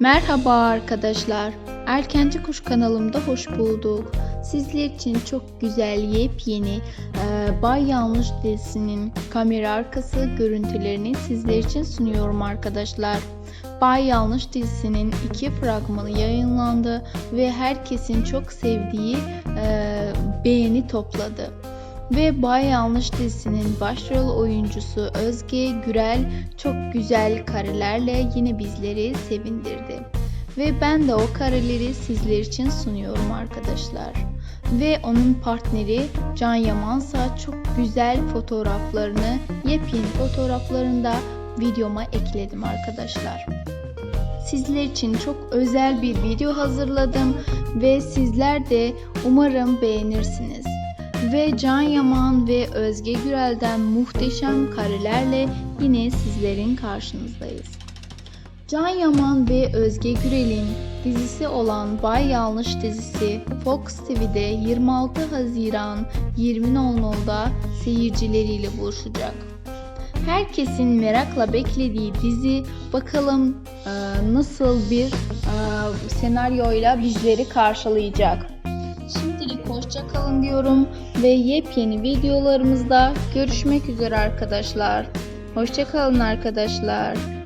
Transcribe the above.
Merhaba arkadaşlar. Erkenci Kuş kanalımda hoş bulduk. Sizler için çok güzel yepyeni e, Bay Yanlış dizisinin kamera arkası görüntülerini sizler için sunuyorum arkadaşlar. Bay Yanlış dizisinin iki fragmanı yayınlandı ve herkesin çok sevdiği e, beğeni topladı. Ve Bay Yanlış dizisinin başrol oyuncusu Özge Gürel çok güzel karelerle yine bizleri sevindirdi. Ve ben de o kareleri sizler için sunuyorum arkadaşlar. Ve onun partneri Can Yamansa çok güzel fotoğraflarını, yepyeni fotoğraflarını da videoma ekledim arkadaşlar. Sizler için çok özel bir video hazırladım ve sizler de umarım beğenirsiniz ve Can Yaman ve Özge Gürel'den muhteşem karelerle yine sizlerin karşınızdayız. Can Yaman ve Özge Gürel'in dizisi olan Bay Yanlış dizisi Fox TV'de 26 Haziran 20.00'da seyircileriyle buluşacak. Herkesin merakla beklediği dizi bakalım e, nasıl bir e, senaryoyla bizleri karşılayacak. Şimdilik hoşça kalın diyorum ve yepyeni videolarımızda görüşmek üzere arkadaşlar. Hoşça kalın arkadaşlar.